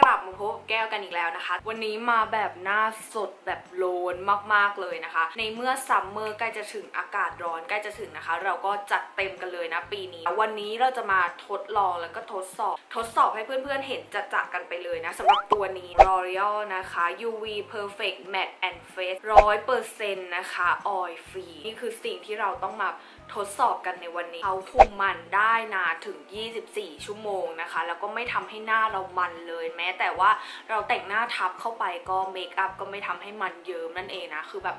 กลับมาพบแก้วกันอีกแล้วนะคะ วันนี้มาแบบหน้าสดแบบโลนมากๆเลยนะคะ ในเมื่อซัมเมอร์ใกล้จะถึงอากาศร้อนใกล้จะถึงนะคะ เราก็จัดเต็มกันเลยนะปีนี้ วันนี้เราจะมาทดลองแล้วก็ทดสอบ ทดสอบให้เพื่อนๆเห็นจะจักันไปเลยนะสำหรับตัวนี้ L'Oreal นะคะ UV Perfect Matte and Face 100%นะคะ oil free นี่คือสิ่งที่เราต้องมา ทดสอบกันในวันนี้เขาคุมมันได้นานถึง 24 ชั่วโมงนะคะ แล้วก็ไม่ทำให้หน้าเรามันเลย แม้แต่ว่าเราแต่งหน้าทับเข้าไปก็เมคอัพก็ไม่ทำให้มันเยิ้มนั่นเองนะคือแบบ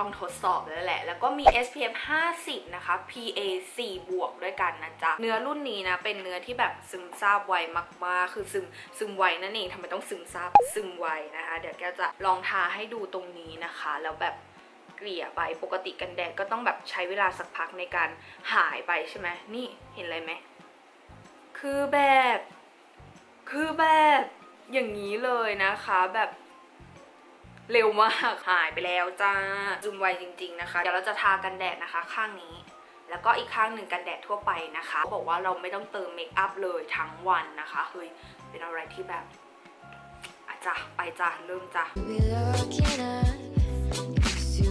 ต้องทดสอบแล้วแหละ แล้วก็มี SPF 50 นะคะ PA 4 บวกด้วยกันนะจ๊ะ เนื้อรุ่นนี้นะ เป็นเนื้อที่แบบซึมซาบไวมากๆ คือซึมซึมไวนั่นเองทำไมต้องซึมซาบซึมไวนะคะ เดี๋ยวแกจะลองทาให้ดูตรงนี้นะคะ แล้วแบบ เกลี่ยไปปกติกันแดดก็ต้องแบบใช้เวลาสักพักในการหายไปใช่ไหมนี่เห็นอะไรไหมคือแบบ คือแบบอย่างนี้เลยนะคะแบบเร็วมากหายไปแล้วจ้าจุมไวจริง ๆ นะคะ เดี๋ยวเราจะทากันแดดนะคะข้างนี้ แล้วก็อีกข้างหนึ่งกันแดดทั่วไปนะคะบอกว่าเราไม่ต้องเติมเมคอัพเลยทั้งวันนะคะเฮ้ยเป็นอะไรที่แบบอาจ้ะไปจ้ะเริ่มจ้ะ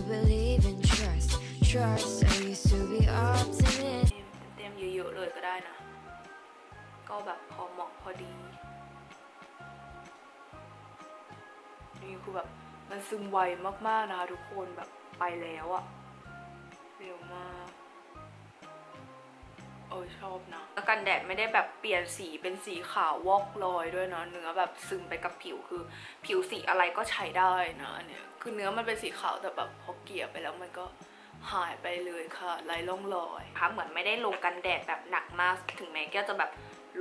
believe in trust, trust. I used to be optimist. เต็มเยอะๆเลยก็ได้นะ ก็แบบพอเหมาะพอดี นี่คือแบบมันซึมไวมากๆนะคะทุกคนแบบไปแล้วอะเร็วมาก เออชอบนะแล้วกันแดดไม่ได้แบบเปลี่ยนสีเป็นสีขาววอกลอยด้วยเนาะเนื้อแบบซึมไปกับผิวคือ ผิวสีอะไรก็ใช้ได้นะอันเนี่ยคือเนื้อมันเป็นสีขาวแต่แบบพอเกลี่ยไปแล้วมันก็หายไปเลยค่ะไร้ร่องรอยค่ะเหมือนไม่ได้ลงกันแดดแบบหนักมากถึงแม้แก้วจะแบบ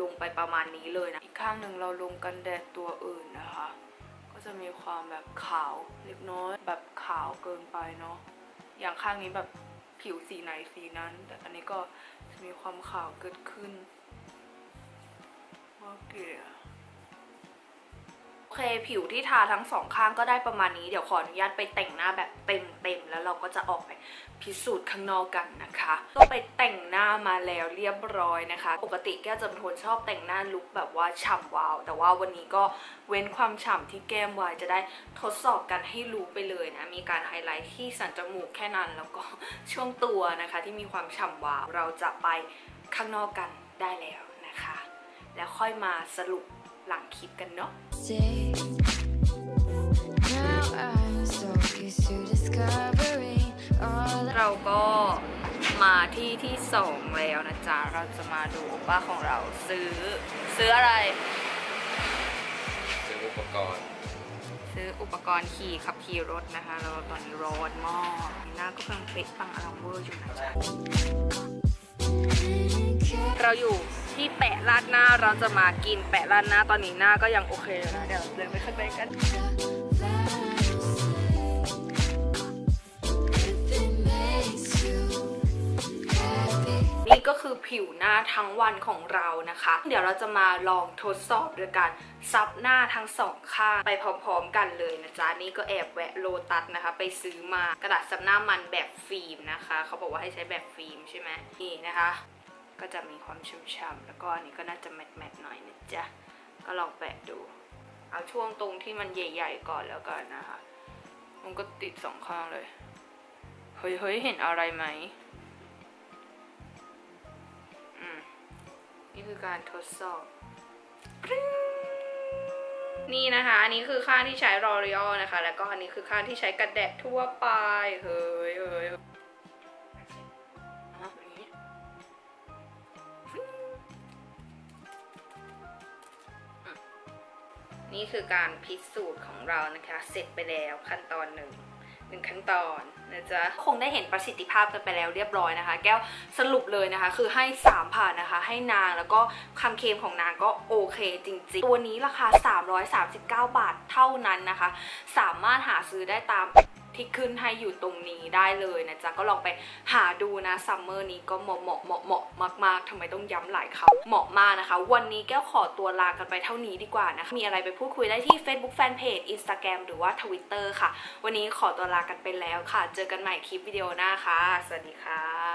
ลงไปประมาณนี้เลยนะอีกข้างหนึ่งเราลงกันแดดตัวอื่นนะคะ ก็จะมีความแบบขาวเล็กน้อยแบบขาวเกินไปเนาะอย่างข้างนี้แบบผิวสีไหนสีนั้น แต่อันนี้ก็ มีความขาวเกิดขึ้น เคผิวที่ทาทั้งสองข้างก็ได้ประมาณนี้เดี๋ยวขออนุญาตไปแต่งหน้าแบบเต็มๆแล้วเราก็จะออกไปพิสูจน์ข้างนอกกันนะคะ ก็ไปแต่งหน้ามาแล้วเรียบร้อยนะคะ ปกติแก้วจะเป็นคนชอบแต่งหน้าลุคแบบว่าฉ่ำวาว แต่ว่าวันนี้ก็เว้นความฉ่ำที่แก้มไว้จะได้ทดสอบกันให้รู้ไปเลยนะ มีการไฮไลท์ที่สันจมูกแค่นั้น แล้วก็ช่วงตัวนะคะที่มีความฉ่ำวาว เราจะไปข้างนอกกันได้แล้วนะคะ แล้วค่อยมาสรุป หลังคลิปกันเนาะ Say, now I'm so used to discovering all that เราก็มาที่ที่สองแล้วนะจ๊ะ เราจะมาดูว่าของเราซื้อ ซื้ออะไร ซื้ออุปกรณ์ ซื้ออุปกรณ์ขี่ขับขี่รถนะคะ เราตอนนี้ร้อนมากหน้าก็เพิ่งเป๊ะปังอลังเวอร์อยู่นะจ๊ะเราอยู่ ที่แปะราดหน้าเราจะมากินแปะราดหน้าตอนนี้หน้าก็ยังโอเคอยู่นะเดี๋ยวเดินไปข้างในกันนี่ก็คือผิวหน้าทั้งวันของเรานะคะ เดี๋ยวเราจะมาลองทดสอบโดยการซับหน้าทั้งสองข้างไปพร้อมๆกันเลยนะจ๊ะ นี่ก็แอบแวะโลตัสนะคะ ไปซื้อมากระดาษซับหน้ามันแบบฟิล์มนะคะ เขาบอกว่าให้ใช้แบบฟิล์มใช่ไหมนี่นะคะ ก็จะมีความชุ่มๆแล้วก็อันนี้ก็น่าจะแมทๆหน่อยนะจ๊ะก็ลองแปะดู เอาช่วงตรงที่มันใหญ่ ๆ ก่อนแล้วกันนะคะ มันก็ติดสองข้างเลย เฮ้ยเฮ้ยเห็นอะไรไหมอืมนี่คือการทดสอบปริ๊งนี่นะคะ อันนี้คือข้างที่ใช้ L'Oreal นะคะ แล้วก็อันนี้คือข้างที่ใช้กันแดดทั่วไป เฮ้ยเฮ้ย นี่คือการพิสูจน์ของเรานะคะ เสร็จไปแล้วขั้นตอนหนึ่งหนึ่งขั้นตอนนะจ๊ะคงได้เห็นประสิทธิภาพกันไปแล้วเรียบร้อยนะคะ แก้วสรุปเลยนะคะ คือให้ 3 ผ่านนะคะ ให้นางแล้วก็คำเคลมของนางก็โอเคจริงๆ ตัวนี้ราคา 339 บาทเท่านั้นนะคะ สามารถหาซื้อได้ตาม ที่ขึ้นให้อยู่ตรงนี้ได้เลยนะจ๊ะก็ลองไปหาดูนะซัมเมอร์นี้ก็เหมาะเหมาะเหมาะเหมาะมากๆทำไมต้องย้ำหลายคำเหมาะมากนะคะ วันนี้แก้วขอตัวลากันไปเท่านี้ดีกว่านะคะมีอะไรไปพูดคุยได้ที่ Facebook Fanpage Instagram หรือว่า Twitter ค่ะ วันนี้ขอตัวลากันไปแล้วค่ะ เจอกันใหม่คลิปวิดีโอหน้าค่ะ สวัสดีค่ะ